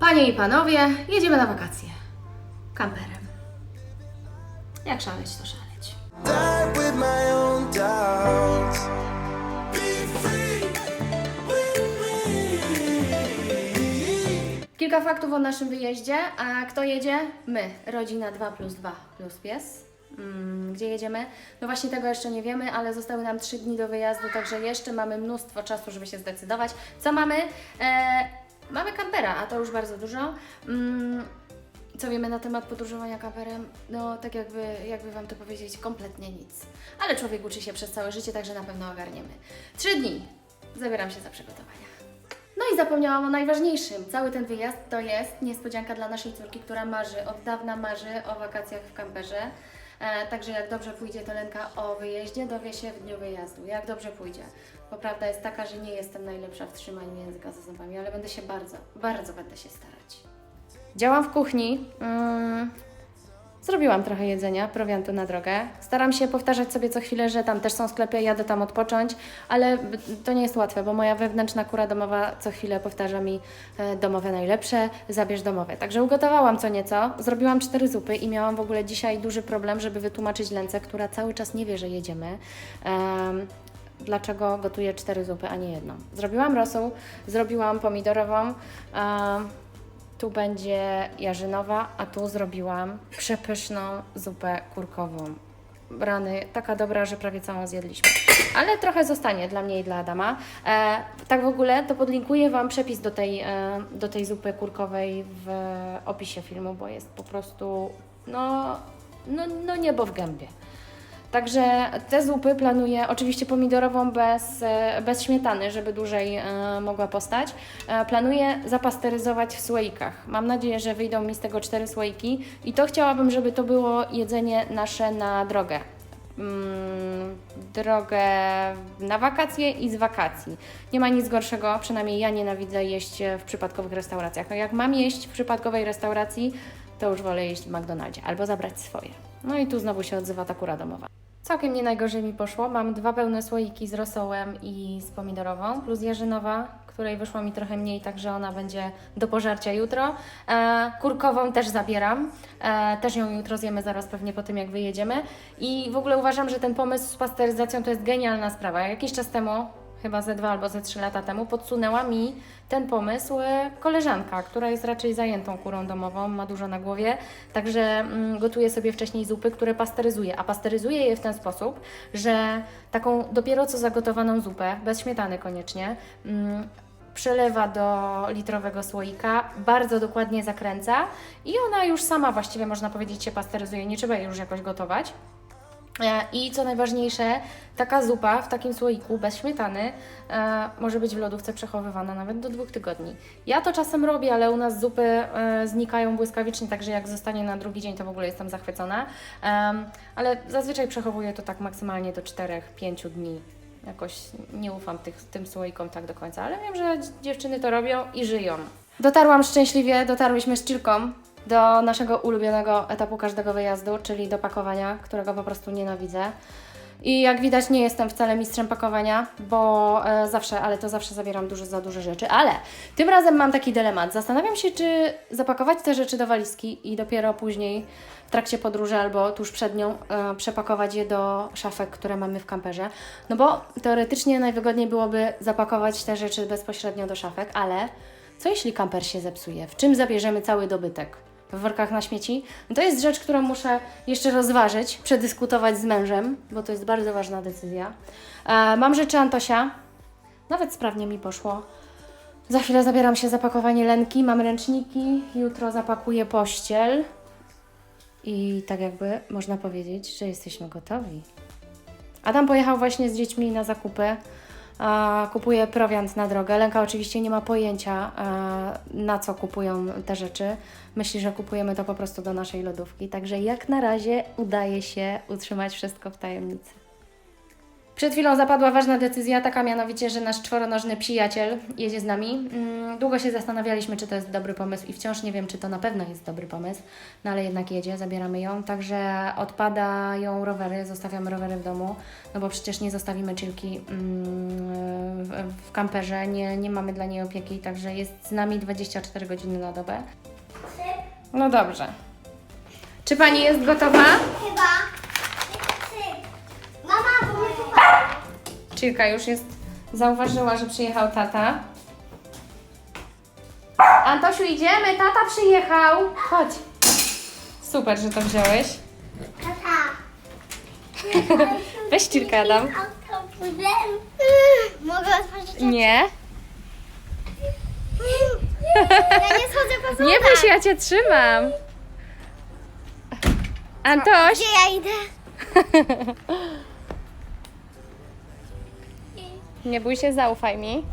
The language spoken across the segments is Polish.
Panie i panowie, jedziemy na wakacje. Kamperem. Jak szaleć, to szaleć. Kilka faktów o naszym wyjeździe. A kto jedzie? My, rodzina 2 plus 2 plus pies. Mm, Gdzie jedziemy? No właśnie tego jeszcze nie wiemy, ale zostały nam 3 dni do wyjazdu, także jeszcze mamy mnóstwo czasu, żeby się zdecydować. Co mamy? E, mamy kampera, a to już bardzo dużo. Mm, co wiemy na temat podróżowania kamperem? No, tak jakby, jakby Wam to powiedzieć, kompletnie nic. Ale człowiek uczy się przez całe życie, także na pewno ogarniemy. Trzy dni. Zabieram się za przygotowania. No i zapomniałam o najważniejszym. Cały ten wyjazd to jest niespodzianka dla naszej córki, która marzy, od dawna marzy o wakacjach w kamperze. E, także jak dobrze pójdzie, to Lenka o wyjeździe dowie się w dniu wyjazdu. Jak dobrze pójdzie. Bo prawda jest taka, że nie jestem najlepsza w trzymaniu języka za zębami, ale będę się bardzo, bardzo będę się starać. Działam w kuchni. Mm, Zrobiłam trochę jedzenia, prowiantu na drogę. Staram się powtarzać sobie co chwilę, że tam też są sklepy, jadę tam odpocząć, ale to nie jest łatwe, bo moja wewnętrzna kura domowa co chwilę powtarza mi e, domowe najlepsze, zabierz domowe. Także ugotowałam co nieco, zrobiłam cztery zupy i miałam w ogóle dzisiaj duży problem, żeby wytłumaczyć Lence, która cały czas nie wie, że jedziemy. Dlaczego gotuję cztery zupy, a nie jedną. Zrobiłam rosół, zrobiłam pomidorową, em, tu będzie jarzynowa, a tu zrobiłam przepyszną zupę kurkową. Rany, taka dobra, że prawie całą zjedliśmy. Ale trochę zostanie dla mnie i dla Adama. E, tak w ogóle to podlinkuję Wam przepis do tej, e, do tej zupy kurkowej w opisie filmu, bo jest po prostu no, no, no niebo w gębie. Także te zupy planuję, oczywiście pomidorową bez, e, bez śmietany, żeby dłużej e, mogła postać. E, planuję zapasteryzować w słoikach. Mam nadzieję, że wyjdą mi z tego cztery słoiki i to chciałabym, żeby to było jedzenie nasze na drogę. Mm, drogę na wakacje i z wakacji. Nie ma nic gorszego, przynajmniej ja nienawidzę jeść w przypadkowych restauracjach. No jak mam jeść w przypadkowej restauracji, to już wolę jeść w McDonaldzie albo zabrać swoje. No i tu znowu się odzywa ta kura domowa. Całkiem nie najgorzej mi poszło. Mam dwa pełne słoiki z rosołem i z pomidorową, plus jarzynowa, której wyszło mi trochę mniej, także ona będzie do pożarcia jutro. E, kurkową też zabieram. E, też ją jutro zjemy zaraz pewnie po tym, jak wyjedziemy. I w ogóle uważam, że ten pomysł z pasteryzacją to jest genialna sprawa. Jakiś czas temu chyba ze dwa albo ze trzy lata temu, podsunęła mi ten pomysł e, koleżanka, która jest raczej zajętą kurą domową, ma dużo na głowie, także mm, gotuje sobie wcześniej zupy, które pasteryzuje, a pasteryzuje je w ten sposób, że taką dopiero co zagotowaną zupę, bez śmietany koniecznie, mm, przelewa do litrowego słoika, bardzo dokładnie zakręca i ona już sama właściwie można powiedzieć się pasteryzuje, nie trzeba jej już jakoś gotować. E, I co najważniejsze, taka zupa w takim słoiku bez śmietany e, może być w lodówce przechowywana nawet do dwóch tygodni. Ja to czasem robię, ale u nas zupy e, znikają błyskawicznie, także jak zostanie na drugi dzień, to w ogóle jestem zachwycona. Em, ale zazwyczaj przechowuję to tak maksymalnie do 4-5 dni. Jakoś nie ufam tych, tym słoikom tak do końca, ale wiem, że dziewczyny to robią i żyją. Dotarłam szczęśliwie, dotarłyśmy z Czilką do naszego ulubionego etapu każdego wyjazdu, czyli do pakowania, którego po prostu nienawidzę. I jak widać, nie jestem wcale mistrzem pakowania, bo e, zawsze, ale to zawsze zabieram dużo za duże rzeczy. Ale tym razem mam taki dylemat. Zastanawiam się, czy zapakować te rzeczy do walizki i dopiero później w trakcie podróży albo tuż przed nią e, przepakować je do szafek, które mamy w kamperze. No bo teoretycznie najwygodniej byłoby zapakować te rzeczy bezpośrednio do szafek, ale co jeśli kamper się zepsuje? W czym zabierzemy cały dobytek? W workach na śmieci? No to jest rzecz, którą muszę jeszcze rozważyć, przedyskutować z mężem, bo to jest bardzo ważna decyzja. E, mam rzeczy Antosia. Nawet sprawnie mi poszło. Za chwilę zabieram się za pakowanie Lenki, mam ręczniki, jutro zapakuję pościel. I tak jakby można powiedzieć, że jesteśmy gotowi. Adam pojechał właśnie z dziećmi na zakupy. Kupuje prowiant na drogę. Lenka oczywiście nie ma pojęcia, a, na co kupują te rzeczy. Myśli, że kupujemy to po prostu do naszej lodówki. Także jak na razie udaje się utrzymać wszystko w tajemnicy. Przed chwilą zapadła ważna decyzja, taka mianowicie, że nasz czworonożny przyjaciel jedzie z nami. Mm, Długo się zastanawialiśmy, czy to jest dobry pomysł i wciąż nie wiem, czy to na pewno jest dobry pomysł, no ale jednak jedzie, zabieramy ją, także odpadają rowery, zostawiamy rowery w domu, no bo przecież nie zostawimy Czilki mm, w, w kamperze, nie, nie mamy dla niej opieki, także jest z nami 24 godziny na dobę. No dobrze. Czy Pani jest gotowa? Chyba. Czilka już jest, zauważyła, że przyjechał tata. Antosiu, idziemy, tata przyjechał. Chodź. Super, że to wziąłeś. Tata. Weź Czilkę, Adam. Mogę otworzyć Nie, Ja nie schodzę po nie bój się, ja Cię trzymam. Antoś, Gdzie ja idę? nie bój się, zaufaj mi.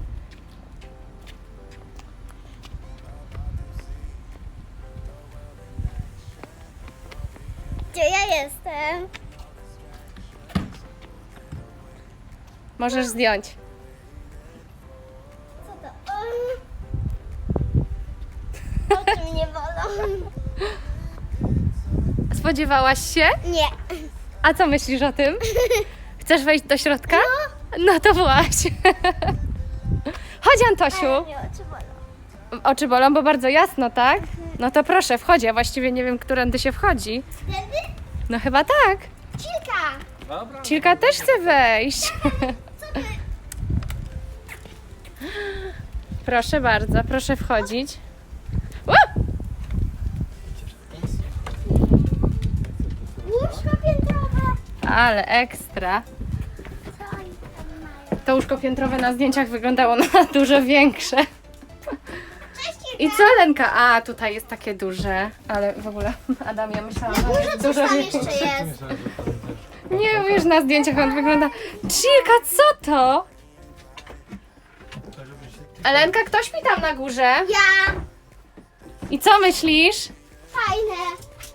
Gdzie ja jestem? Możesz zdjąć. Co to? Um. Oczy mnie bolą. Spodziewałaś się? Nie. A co myślisz o tym? Chcesz wejść do środka? No to właśnie. Chodź, Antosiu. Oczy bolą. Oczy bolą, bo bardzo jasno, tak? No to proszę, wchodź. Ja właściwie nie wiem, którędy się wchodzi. No chyba tak. Kilka. Cilka też chce wejść. Proszę bardzo, proszę wchodzić. U! Łóżko piętrowe. Ale ekstra. To łóżko piętrowe na zdjęciach wyglądało na dużo większe. I co, Lenka? A, tutaj jest takie duże, ale w ogóle, Adam, ja myślałam, że jest dużo większe. jeszcze jest. Nie wiesz, na zdjęciach on wygląda. Cilka, co to? Elenka, kto śpi tam na górze? Ja. I co myślisz? Fajne.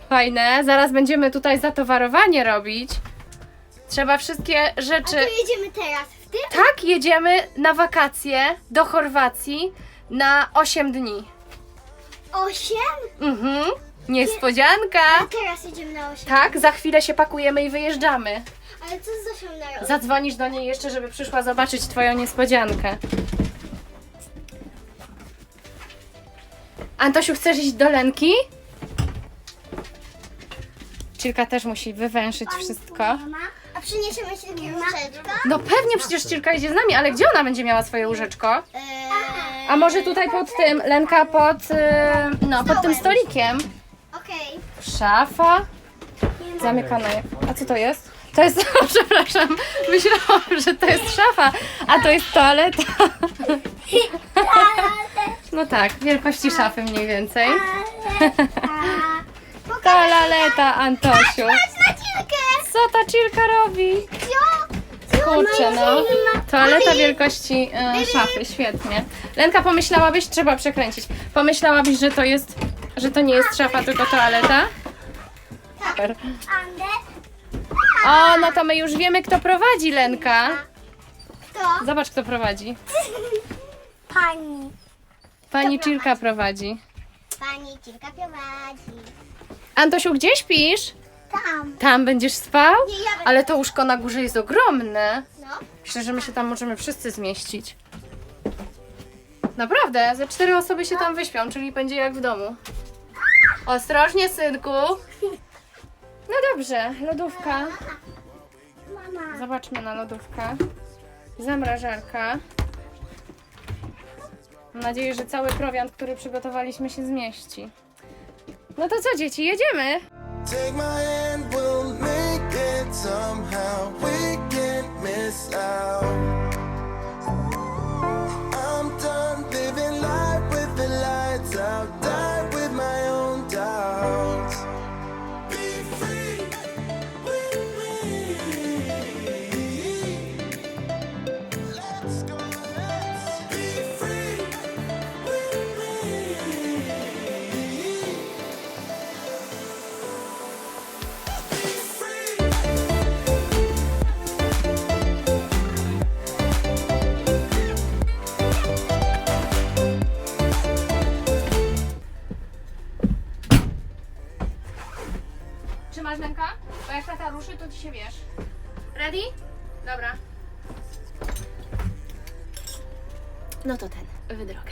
Fajne, zaraz będziemy tutaj zatowarowanie robić. Trzeba wszystkie A rzeczy. tu jedziemy teraz w tym? Tak, jedziemy na wakacje do Chorwacji na 8 dni. Osiem? Mhm. Niespodzianka. A teraz jedziemy na osiem. Tak, za chwilę się pakujemy i wyjeżdżamy. Ale co z Zosią na rok? Zadzwonisz do niej jeszcze, żeby przyszła zobaczyć Twoją niespodziankę. Antosiu, chcesz iść do Lenki? Cilka też musi wywęszyć wszystko. Mama? Przyniesiemy się takie łóżeczko? No pewnie, przecież Cilka idzie z nami, ale gdzie ona będzie miała swoje łóżeczko? Eee, A może tutaj pod tym, Lenka pod, y, no, pod tym stolikiem? Okej. Szafa. Zamykane. A co to jest? To jest, przepraszam, myślałam, że to jest szafa, a to jest toaleta. No tak, wielkości szafy mniej więcej. Toaleta, Antosiu. Patrz na cilkę! Co ta Cilka robi? Co? Co? Kurczę, no. Ma- Toaleta wielkości e, szafy, świetnie. Lenka, pomyślałabyś, trzeba przekręcić. Pomyślałabyś, że to jest, że to nie jest szafa, tylko toaleta? Super. Ande? O, no to my już wiemy, kto prowadzi, Lenka. To? Zobacz, kto prowadzi. Pani. Pani Cilka prowadzi. Pani cilka prowadzi. Antosiu, gdzie śpisz? Tam. Tam będziesz spał? Nie, ja będę- Ale to łóżko na górze jest ogromne. No. Myślę, że my się tam możemy wszyscy zmieścić. Naprawdę, ze cztery osoby się tam wyśpią, czyli będzie jak w domu. Ostrożnie, synku. No dobrze, lodówka. Mama. Zobaczmy na lodówkę. Zamrażarka. Mam nadzieję, że cały prowiant, który przygotowaliśmy się zmieści. No to co dzieci, jedziemy? Take my hand, we'll make it somehow. We can't miss out. Się wiesz. Ready? Dobra. No to ten, w drogę.